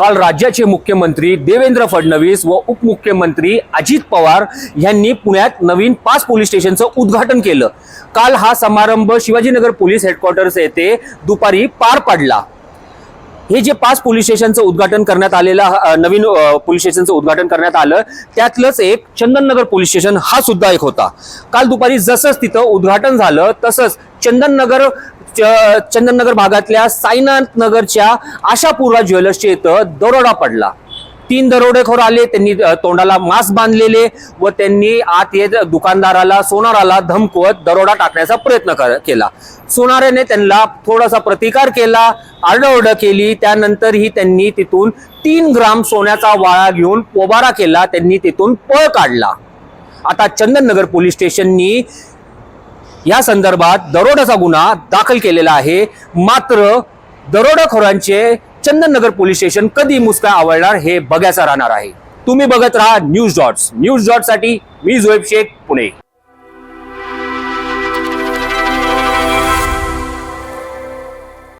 काल राज्याचे मुख्यमंत्री देवेंद्र फडणवीस व उपमुख्यमंत्री अजित पवार यांनी पुण्यात नवीन पाच पोलीस स्टेशनचं उद्घाटन केलं. काल हा समारंभ शिवाजीनगर पोलीस हेडक्वार्टर्स येथे दुपारी पार पडला. हे जे पाच पोलीस स्टेशनचं उद्घाटन करण्यात आलेलं नवीन पोलीस स्टेशनचं उद्घाटन करण्यात आलं त्यातलंच एक चंदननगर पोलीस स्टेशन हा सुद्धा एक होता. काल दुपारी जसंच तिथं उद्घाटन झालं तसंच चंदननगर च- चंदननगर भागातल्या साईनाथ नगरच्या आशापुरा ज्वेलर्सच्या इथं दरोडा पडला. तीन दरोडेखोर आले त्यांनी तोंडाला मास्क बांधलेले व त्यांनी आत येत दुकानदाराला सोनाराला धमकवत दरोडा टाकण्याचा प्रयत्न कर- केला. सोनाऱ्याने त्यांना थोडासा प्रतिकार केला आरडाओरडा केली त्यानंतरही त्यांनी तिथून तीन ग्राम सोन्याचा वाळा घेऊन पोबारा केला त्यांनी तिथून पळ काढला. आता चंदननगर पोलीस स्टेशननी या संदर्भात दरोड्याचा गुन्हा दाखल केलेला आहे. मात्र दरोडाखोरांचे चंदननगर पोलीस स्टेशन कधी मुसका आवडणार हे बघायचं राहणार आहे. तुम्ही बघत राहा न्यूज डॉट्स. न्यूज डॉटसाठी मी झोएब शेख पुणे.